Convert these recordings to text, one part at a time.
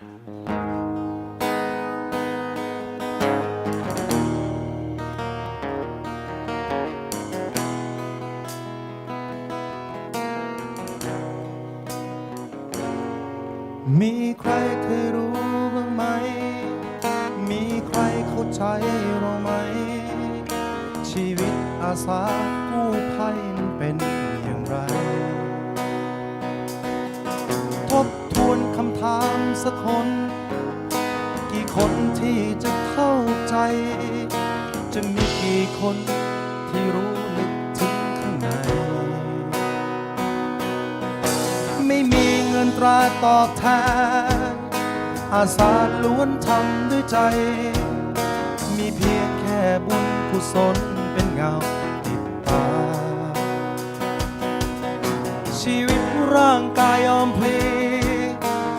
มีใครเคยรู้บ้างไหม มีใครเข้าใจเราไหม ชีวิตอาสากู้ภัยมันเป็นอย่างไร ทบ คำถามสักคน กี่คนที่จะเข้าใจ จะมีกี่คนที่รู้ลึกถึงข้างใน ไม่มีเงินตราตอบแทน อาสาล้วนทำด้วยใจ มีเพียงแค่บุญกุศลเป็นเงาติดตา ชีวิตร่างกายยอมเพลี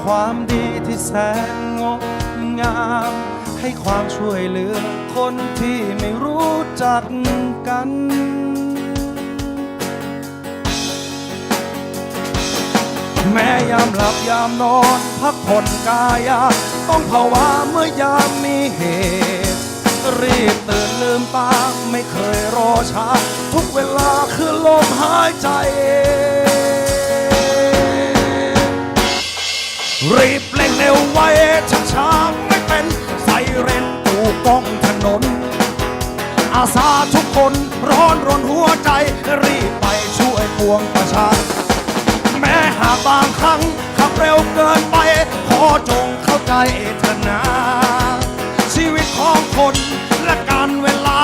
ความดีที่แสนงดงาม ให้ความช่วยเหลือคนที่ไม่รู้จักกันแม้ยามหลับยามนอน พักผ่อนกายา ต้องภาวะเมื่อยามมีเหตุ รีบตื่นลืมตา ไม่เคยรอช้า ทุกเวลาคือลมหายใจ รีบเร่งเร็วไว้ช้าช้าๆไม่เป็นไซเรนตูกล้องถนน อาสาทุกคนร้อนรนหัวใจ รีบไปช่วยปวงประชา แม้หากบางครั้งขับเร็วเกินไป ขอจงเข้าใจเถอะนะชีวิตของคนและการเวลา